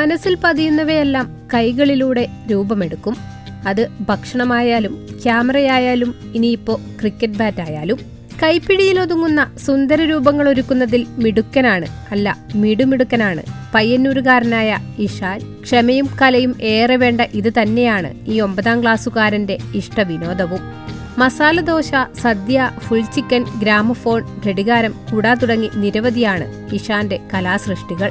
മനസ്സിൽ പതിയുന്നവയെല്ലാം കൈകളിലൂടെ രൂപമെടുക്കും. അത് ഭക്ഷണമായാലും ക്യാമറയായാലും ഇനിയിപ്പോ ക്രിക്കറ്റ് ബാറ്റ് ആയാലും കൈപ്പിടിയിലൊതുങ്ങുന്ന സുന്ദര രൂപങ്ങൾ ഒരുക്കുന്നതിൽ മിടുക്കനാണ് അല്ല മിടുമിടുക്കനാണ് പയ്യന്നൂരുകാരനായ ഇഷാൻ. ക്ഷമയും കലയും ഏറെ വേണ്ട ഇത് തന്നെയാണ് ഈ ഒമ്പതാം ക്ലാസ്സുകാരന്റെ ഇഷ്ടവിനോദവും. Masala dosa sadya full chicken gramophone ഘടികാരം കൂടാ തുടങ്ങി നിരവധിയാണ് ഇഷാന്റെ കലാസൃഷ്ടികൾ.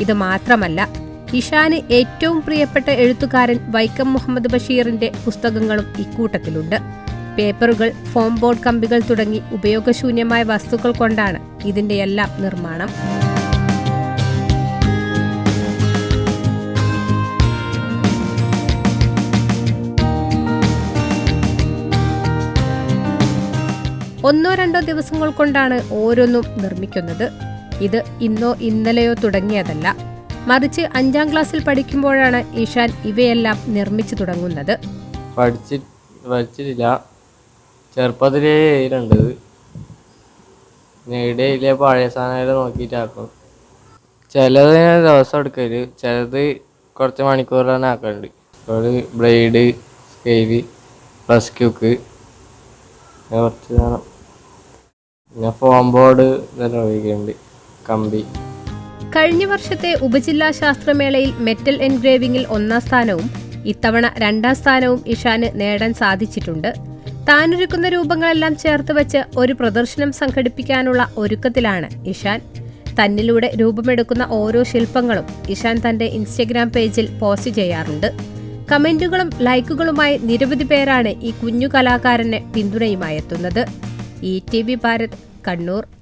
ഇത് മാത്രമല്ല ഇഷാന് ഏറ്റവും പ്രിയപ്പെട്ട എഴുത്തുകാരൻ വൈക്കം മുഹമ്മദ് ബഷീറിന്റെ പുസ്തകങ്ങളും ഇക്കൂട്ടത്തിലുണ്ട്. പേപ്പറുകൾ ഫോം ബോർഡ് കമ്പികൾ തുടങ്ങി ഉപയോഗശൂന്യമായ വസ്തുക്കൾ കൊണ്ടാണ് ഇതിന്റെ എല്ലാം നിർമ്മാണം. ഒന്നോ രണ്ടോ ദിവസങ്ങൾ കൊണ്ടാണ് ഓരോന്നും നിർമ്മിക്കുന്നത്. ഇത് ഇന്നോ ഇന്നലെയോ തുടങ്ങിയതല്ല. മറിച്ച് അഞ്ചാം ക്ലാസ്സിൽ പഠിക്കുമ്പോഴാണ് ഈശാൻ ഇവയെല്ലാം നിർമ്മിച്ചു തുടങ്ങുന്നത്. പഠിച്ചി പഠിച്ചിട്ടില്ല. ചെറുപ്പത്തിലേ പിന്നെ ഇടയിലെ പഴയ സാധനങ്ങൾ നോക്കിയിട്ടാക്കും. ചിലത് ഞാൻ ദിവസം എടുക്കൽ. ചിലത് കുറച്ച് മണിക്കൂർ തന്നെ ആക്കലുണ്ട് ഒരു ബ്ലേഡ് സ്കെയിൽ പ്ലസ് ക്യൂക്ക് കുറച്ച് സാധനം. ഫോം ബോർഡ് ഇതെല്ലാം ഉപയോഗിക്കുന്നുണ്ട് കമ്പി. കഴിഞ്ഞ വർഷത്തെ ഉപജില്ലാ ശാസ്ത്രമേളയിൽ മെറ്റൽ എൻഗ്രേവിംഗിൽ ഒന്നാം സ്ഥാനവും ഇത്തവണ രണ്ടാം സ്ഥാനവും ഇഷാന് നേടാൻ സാധിച്ചിട്ടുണ്ട്. താനൊരുക്കുന്ന രൂപങ്ങളെല്ലാം ചേർത്ത് വെച്ച് ഒരു പ്രദർശനം സംഘടിപ്പിക്കാനുള്ള ഒരുക്കത്തിലാണ് ഇഷാൻ. തന്നിലൂടെ രൂപമെടുക്കുന്ന ഓരോ ശില്പങ്ങളും ഇഷാൻ തന്റെ ഇൻസ്റ്റഗ്രാം പേജിൽ പോസ്റ്റ് ചെയ്യാറുണ്ട്. കമന്റുകളും ലൈക്കുകളുമായി നിരവധി പേരാണ് ഈ കുഞ്ഞു കലാകാരനെ പിന്തുണയുമായി എത്തുന്നത്. E T V Bharat Kannur.